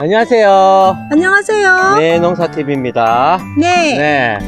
안녕하세요. 안녕하세요. 네. 네, 농사TV입니다. 네.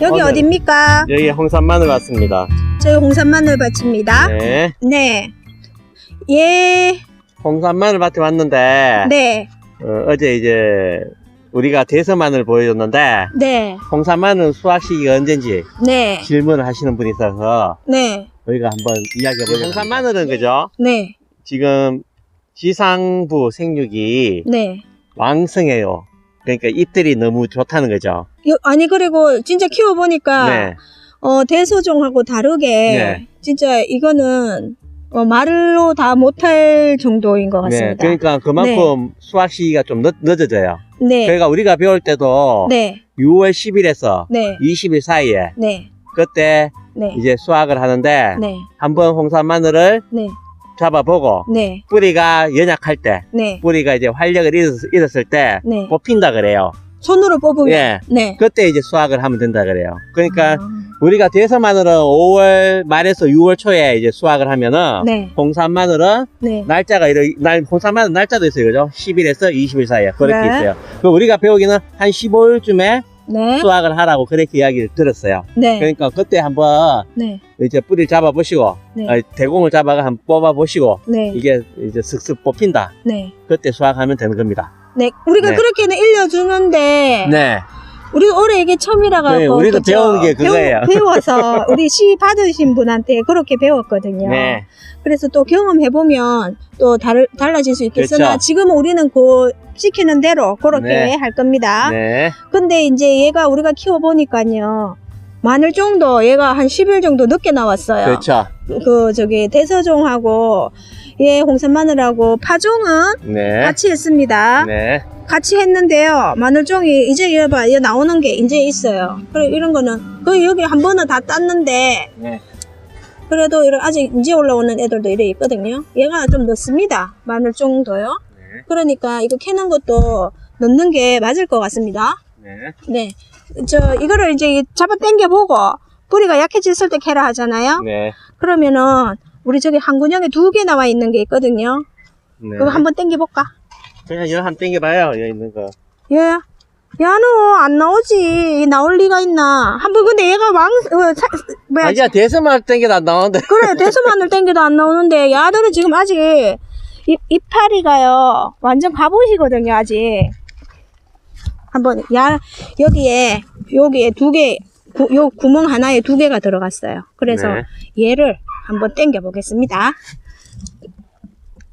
여기 오늘- 어딥니까? 여기 홍산 마늘 왔습니다. 저희 홍산 마늘 밭입니다. 네. 네. 예. 홍산 마늘 밭에 왔는데, 네. 어, 제 이제 우리가 대서 마늘 보여줬는데, 네. 홍산 마늘 수확 시기가 언젠지 네. 질문을 하시는 분이 있어서, 네. 저희가 한번 이야기해보죠. 홍산 마늘은 그죠? 네. 지금 지상부 생육이 네. 왕성해요. 그러니까 잎들이 너무 좋다는 거죠. 요- 아니 그리고 진짜 키워보니까 네. 어 대소종하고 다르게 네. 진짜 이거는 어, 말로 다 못할 정도인 것 네. 같습니다. 그러니까 그만큼 수확 시기가 좀 늦, 늦어져요. 네. 그러니까 우리가 배울 때도 네. 6월 10일에서 네. 20일 사이에 네. 그때 네. 이제 수확을 하는데 네. 한 번 홍산 마늘을 네. 잡아보고 네. 뿌리가 연약할 때 네. 뿌리가 이제 활력을 잃었, 잃었 을 때 네. 뽑힌다 그래요. 손으로 뽑으면 예. 네. 그때 이제 수확을 하면 된다 그래요. 그러니까 아, 우리가 대서 마늘은 5월 말에서 6월 초에 이제 수확을 하면은 네. 홍산 마늘은 네. 날짜가 이러 날 홍산 마늘 날짜도 있어요. 그죠? 10일에서 20일 사이에 그렇게 네. 있어요. 그 우리가 배우기는 한 15일쯤에 네. 수확을 하라고 그렇게 이야기를 들었어요. 네. 그러니까 그때 한번 네. 이제 뿌리를 잡아보시고 네. 아니, 대공을 잡아가 한번 뽑아보시고 네. 이게 이제 슥슥 뽑힌다. 네. 그때 수확하면 되는 겁니다. 네. 우리가 네. 그렇게는 일러주는데 네. 우리 올해 이게 처음이라 가지고 네, 우리도 배우는 게 그거예요. 배워, 서 우리 시 받으신 분한테 그렇게 배웠거든요. 네. 그래서 또 경험해 보면 또 달, 달라질 수 있겠으나 그렇죠. 지금은 우리는 그 시키는 대로 그렇게 네. 할 겁니다. 네. 근데 이제 얘가 우리가 키워 보니까요. 마늘 정도 얘가 한 10일 정도 늦게 나왔어요. 그렇죠. 그 저기 대서종하고 얘 홍산 마늘하고 파종은 네. 같이 했습니다. 네. 같이 했는데요. 마늘종이 이제 얘봐, 얘 나오는 게 이제 있어요. 그래 이런 거는 거의 여기 한 번은 다 땄는데 네. 그래도 이런 아직 이제 올라오는 애들도 이래 있거든요. 얘가 좀 늦습니다. 마늘종도요. 네. 그러니까 이거 캐는 것도 넣는 게 맞을 것 같습니다. 네. 네, 저 이거를 이제 잡아 당겨 보고 뿌리가 약해졌을 때 캐라 하잖아요. 네. 그러면은 우리 저기 한 군형에 두 개 나와 있는 게 있거든요. 네. 그거 한번 당겨 볼까? 그냥 이거 한번 땡겨봐요. 여기 있는 거. 얘, 야, 너 안 나오지. 나올 리가 있나? 한 번 근데 얘가 왕, 어, 사, 뭐야. 아니야 대서만 땡겨도 안 나오는데. 그래, 대수마늘 땡겨도 안 나오는데, 야들은 지금 아직, 이, 이파리가요, 완전 갑옷이거든요, 아직. 한번, 야, 여기에, 여기에 두 개, 구, 요 구멍 하나에 두 개가 들어갔어요. 그래서 네. 얘를 한번 땡겨 보겠습니다.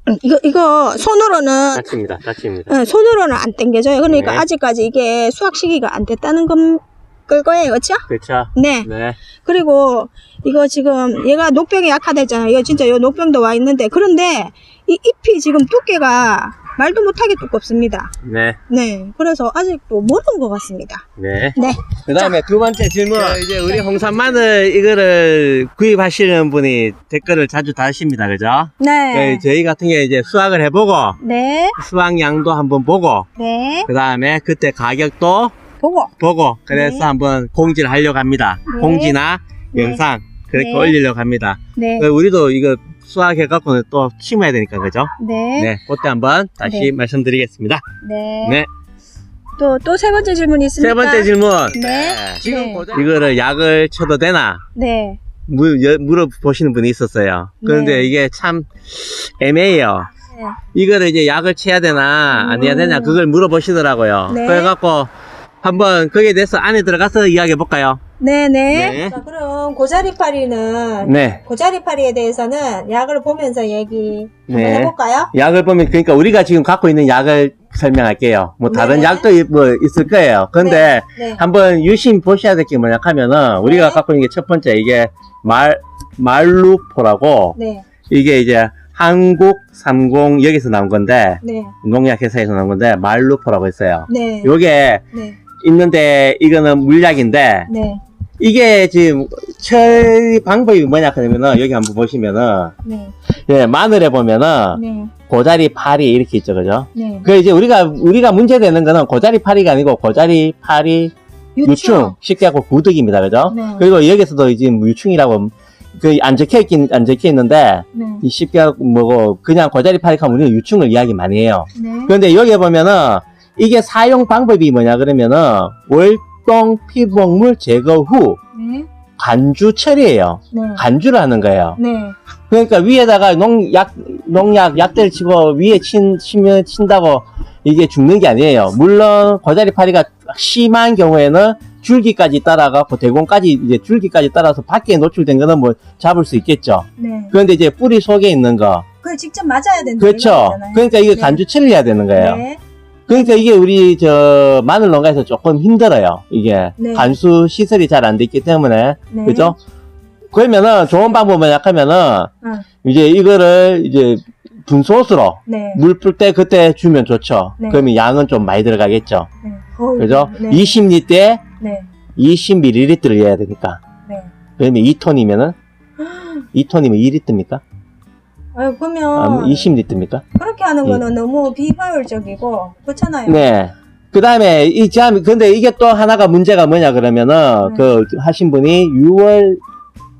음, 이거, 이거, 손으로는, 다칩니다. 다칩니다. 네, 손으로는 안 땡겨져요. 그러니까 네. 아직까지 이게 수확 시기가 안 됐다는 건, 걸 거예요. 그렇죠? 그렇죠. 네. 네. 그리고 이거 지금 얘가 녹병이 약하다잖아요. 이거 진짜 요 녹병도 와 있는데 그런데 이 잎이 지금 두께가 말도 못하게 두껍습니다. 네. 네. 그래서 아직도 모르는 것 같습니다. 네. 네. 그 다음에 두 번째 질문. 이제 우리 홍산 마늘 이거를 구입하시는 분이 댓글을 자주 다십니다. 그죠? 네. 네, 저희 같은 경우에 이제 수확을 해보고, 네. 수확량도 한번 보고, 네. 그 다음에 그때 가격도 보고. 보고, 그래서 네. 한번 공지를 하려고 합니다. 네. 공지나 네. 영상, 그렇게 네. 올리려고 합니다. 네. 그 우리도 이거 수확해갖고 또 심어야 되니까, 그죠? 네. 네. 그때 한번 다시 네. 말씀드리겠습니다. 네. 네. 또, 또 세 번째 질문 있습니까? 세 번째 질문. 네. 지금 네. 보자- 이거를 약을 쳐도 되나? 네. 물, 여- 물어보시는 분이 있었어요. 그런데 네. 이게 참 애매해요. 네. 이거를 이제 약을 쳐야 되나, 안 해야 되냐, 음. 그걸 물어보시더라고요. 네. 그래갖고, 한번 거기에 대해서 안에 들어가서 이야기해 볼까요? 네네. 네. 자, 그럼 고자리파리는, 네. 고자리파리에 대해서는 약을 보면서 얘기 한번 네. 해볼까요? 약을 보면, 그러니까 우리가 지금 갖고 있는 약을 설명할게요. 뭐 다른 네네. 약도 이- 뭐 있을 거예요. 근데 네. 한번 유심 보셔야 될 게 뭐냐 하면은, 우리가 네. 갖고 있는 게 첫 번째, 이게 말, 말루포라고, 네. 이게 이제 한국 30 여기서 나온 건데, 네. 농약 회사에서 나온 건데, 말루포라고 있어요. 네. 요게 네. 있는데, 이거는 물약인데, 네. 이게 지금 처리 방법이 뭐냐 하면은, 여기 한번 보시면은, 네. 예, 마늘에 보면은, 네. 고자리 파리 이렇게 있죠, 그죠? 네. 그 이제 우리가, 우리가 문제되는 거는 고자리 파리가 아니고, 고자리 파리 유충, 쉽게 하고 구득입니다, 그죠? 네. 그리고 여기서도 이제 유충이라고 그 안 적혀 있긴 안 적혀 있는데 네. 이 쉽게 뭐고 그냥 고자리 파리카면 우리는 유충을 이야기 많이 해요. 네. 그런데 여기 보면은 이게 사용 방법이 뭐냐 그러면은 월동 피복물 제거 후 네. 간주 처리예요. 네. 간주를 하는 거예요. 네. 그러니까 위에다가 농약 농약 약대를 치고 위에 친 치면 친다고 이게 죽는 게 아니에요. 물론 고자리 파리가 심한 경우에는 줄기까지 따라가고 대공까지 이제 줄기까지 따라서 밖에 노출된 거는 뭐 잡을 수 있겠죠. 네. 그런데 이제 뿌리 속에 있는 거 그걸 직접 맞아야 된다. 그렇죠. 그러니까 이게 네. 간주 처리를 해야 되는 거예요. 네. 그러니까 이게 우리 저 마늘 농가에서 조금 힘들어요. 이게 네. 간수 시설이 잘 안 돼 있기 때문에 네. 그죠? 그러면은 좋은 방법은 약하면은 응. 이제 이거를 이제 분소스로 네. 물 풀 때 그때 주면 좋죠. 네. 그러면 양은 좀 많이 들어가겠죠. 네. 어우, 그죠? 네. 20리터에 네. 20ml를 해야 되니까. 네. 그러면 2톤이면은 2톤이면 2리터입니까? 아유, 그러면 아, 20리터입니까? 그렇게 하는 예. 거는 너무 비효율적이고 그렇잖아요. 네. 그 다음에, 이, 참, 근데 이게 또 하나가 문제가 뭐냐 그러면은, 네. 그, 하신 분이 6월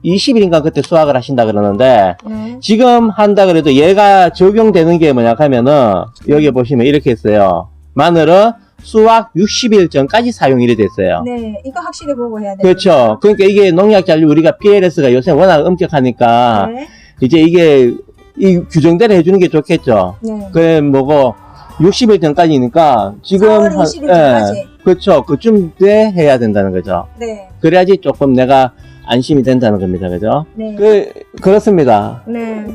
20일인가 그때 수확을 하신다 그러는데, 네. 지금 한다 그래도 얘가 적용되는 게 뭐냐 하면은, 여기 보시면 이렇게 있어요. 마늘은 수확 60일 전까지 사용일이 됐어요. 네. 이거 확실히 보고 해야 돼요. 그렇죠. 그러니까 이게 농약 잔류 우리가 PLS가 요새 워낙 엄격하니까, 네. 이제 이게, 이 규정대로 해주는 게 좋겠죠. 네. 그래 뭐고 60일 전까지니까 지금 4월 한- 20일 예, 전까지. 그렇죠 그쯤 돼 해야 된다는 거죠 네. 그래야지 조금 내가 안심이 된다는 겁니다 그죠 네. 그 그렇습니다 네.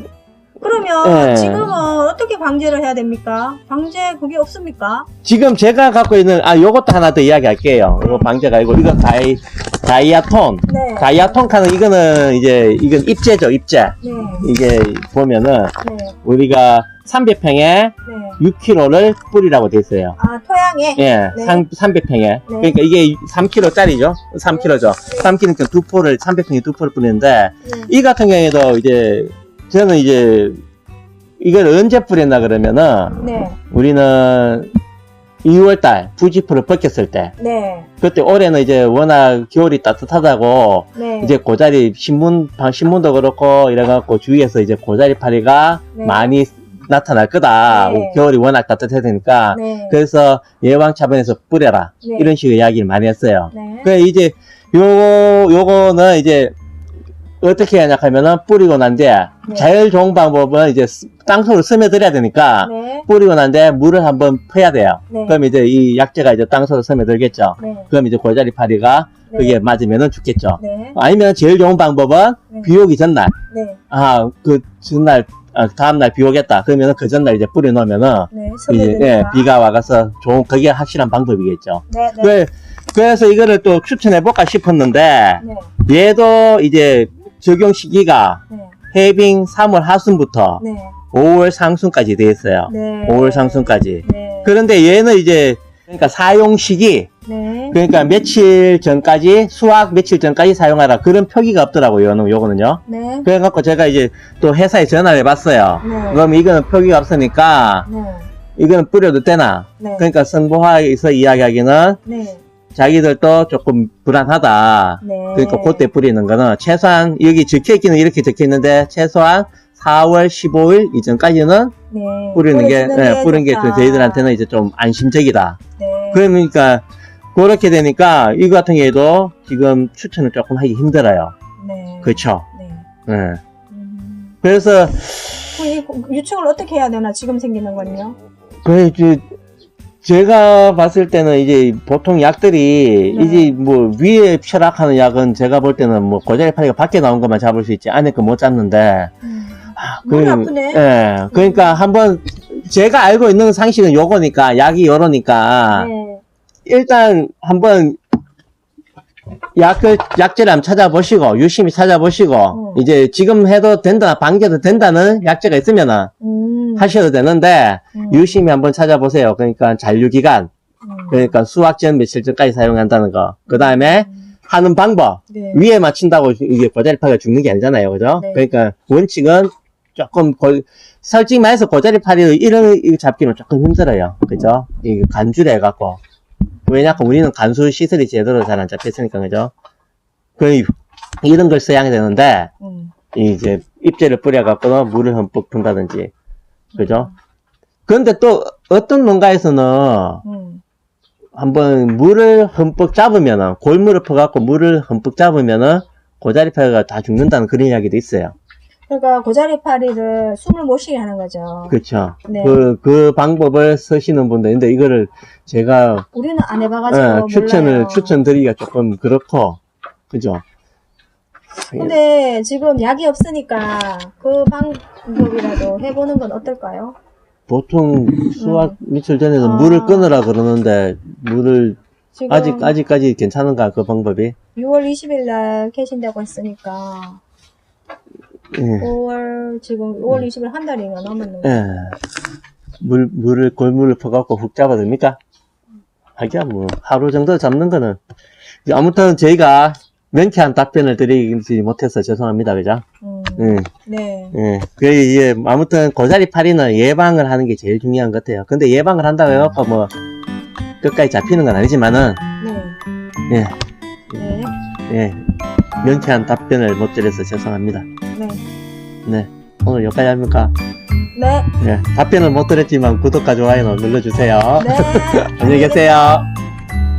그러면 네. 지금은 어떻게 방제를 해야 됩니까? 방제 그게 없습니까? 지금 제가 갖고 있는 아 요것도 하나 더 이야기할게요 이거 방제가 아니고 이거 다이 다이아톤 네. 다이아톤 칸은 이거는 이제 이건 입제죠 입제 네. 이게 보면은 네. 우리가 300평에 네. 6kg를 뿌리라고 돼 있어요 아, 토양에? 예, 네. 300평에. 그러니까 이게 3kg짜리죠? 3kg죠? 3kg니까 두 포를, 300평에 두 포를 뿌리는데, 네. 이 같은 경우에도 이제, 저는 이제, 이걸 언제 뿌렸나 그러면은, 네. 우리는 2월 달 부지포를 벗겼을 때, 네. 그때 올해는 이제 워낙 겨울이 따뜻하다고, 네. 이제 고자리, 신문, 방- 신문도 그렇고, 이래 갖고 주위에서 이제 고자리 파리가 네. 많이 나타날 거다. 네. 겨울이 워낙 따뜻해지니까. 네. 그래서 예방 차원에서 뿌려라 네. 이런 식의 이야기를 많이 했어요. 네. 그 이제 요거 요거는 이제 어떻게 하냐 하면은 뿌리고 난 뒤에 네. 제일 좋은 방법은 이제 스- 땅속으로 스며들어야 되니까 네. 뿌리고 난 뒤에 물을 한번 퍼야 돼요. 네. 그럼 이제 이 약재가 이제 땅속으로 스며들겠죠. 네. 그럼 이제 고자리 파리가 네. 그게 맞으면은 죽겠죠. 네. 아니면 제일 좋은 방법은 네. 비 오기 전날 네. 아 그 전날 아, 다음날 비 오겠다 그러면은 그 전날 이제 뿌려 놓으면은 네. 이제 예. 비가 와가서 좋은 그게 확실한 방법이겠죠. 네. 네. 그, 그래서 이거를 또 추천해 볼까 싶었는데, 네. 얘도 이제 적용 시기가 네. 해빙 3월 하순부터 네. 5월 상순까지 돼 있어요. 네. 5월 상순까지. 네. 그런데 얘는 이제, 그러니까 사용 시기, 네. 그러니까 며칠 전까지, 수확 며칠 전까지 사용하라. 그런 표기가 없더라고요, 요거는- 요거는요. 네. 그래갖고 제가 이제 또 회사에 전화를 해봤어요. 네. 그럼 이거는 표기가 없으니까, 네. 이거는 뿌려도 되나? 네. 그러니까 성보화에서 이야기하기는 네. 자기들도 조금 불안하다. 네. 그러니까 그때 뿌리는 거는 최소한 여기 적혀 있기는 이렇게 적혀 있는데 최소한 4월 15일 이전까지는 네. 뿌리는 게 예, 뿌리는 게 좋다. 저희들한테는 이제 좀 안심적이다. 네. 그러니까 그렇게 되니까 이거 같은 경우에도 지금 추천을 조금 하기 힘들어요. 네. 그렇죠. 네. 예. 음. 그래서 그 이- 유축을 어떻게 해야 되나 지금 생기는 건요? 그이 제 제가 봤을 때는 이제 보통 약들이 네. 이제 뭐 위에 철학하는 약은 제가 볼 때는 뭐 고자리 파리가 밖에 나온 것만 잡을 수 있지 안에 거 못 잡는데 아, 머리 그- 아프네. 예. 그러니까 한번 제가 알고 있는 상식은 요거니까 약이 요러니까 네. 일단 한번 약을 약재를 한번 찾아보시고 유심히 찾아보시고 음. 이제 지금 해도 된다 방제도 된다는 약재가 있으면은 음. 하셔도 되는데 음. 유심히 한번 찾아보세요. 그러니까 잔류 기간 음. 그러니까 수확 전 며칠 전까지 사용한다는 거. 그 다음에 하는 방법 네. 위에 맞춘다고 이게 고자리파리가 죽는 게 아니잖아요. 그죠? 네. 그러니까 원칙은 조금 고, 솔직히 말해서 고자리파리 이런 거 잡기는 조금 힘들어요. 그죠? 이 간주를 해갖고. 왜냐면 우리는 간수 시설이 제대로 잘 안 잡혔으니까, 그죠? 그, 이런 걸 써야 되는데 음. 이제 잎제를 뿌려갖고는 물을 흠뻑 푼다든지 그죠? 그런데 또 어떤 농가에서는 음. 한번 물을 흠뻑 잡으면은 골물을 퍼갖고 물을 흠뻑 잡으면은 고자리파리가 다 죽는다는 그런 이야기도 있어요. 그러니까 고자리파리를 숨을 못 쉬게 하는 거죠. 그렇죠. 네. 그, 그 방법을 쓰시는 분들 있는데 이거를 제가 우리는 안 해봐가지고 예, 추천을 몰라요. 추천드리기가 조금 그렇고 그죠? 근데 지금 약이 없으니까 그 방법이라도 해보는 건 어떨까요? 보통 수확 며칠 전에는 아. 물을 끊으라 그러는데 물을 지금 아직 아직까지 괜찮은가 그 방법이? 6월 20일 날 캐신다고 했으니까 예. 5월 지금 5월 20일 한 달이가 넘었는데 예. 물 물을 골물을 퍼갖고 훅 잡아됩니까? 하기야 뭐 하루 정도 잡는 거는 아무튼 저희가 명쾌한 답변을 드리지 못해서 죄송합니다, 그죠? 음, 예. 네. 예. 그, 예, 아무튼, 고자리 파리는 예방을 하는 게 제일 중요한 것 같아요. 근데 예방을 한다고 해갖고 뭐, 끝까지 잡히는 건 아니지만은, 네. 예, 네. 예. 명쾌한 답변을 못 드려서 죄송합니다. 네. 네. 오늘 여기까지 합니까? 네. 예. 답변을 못 드렸지만, 구독과 좋아요는 눌러주세요. 네. 안녕히 계세요.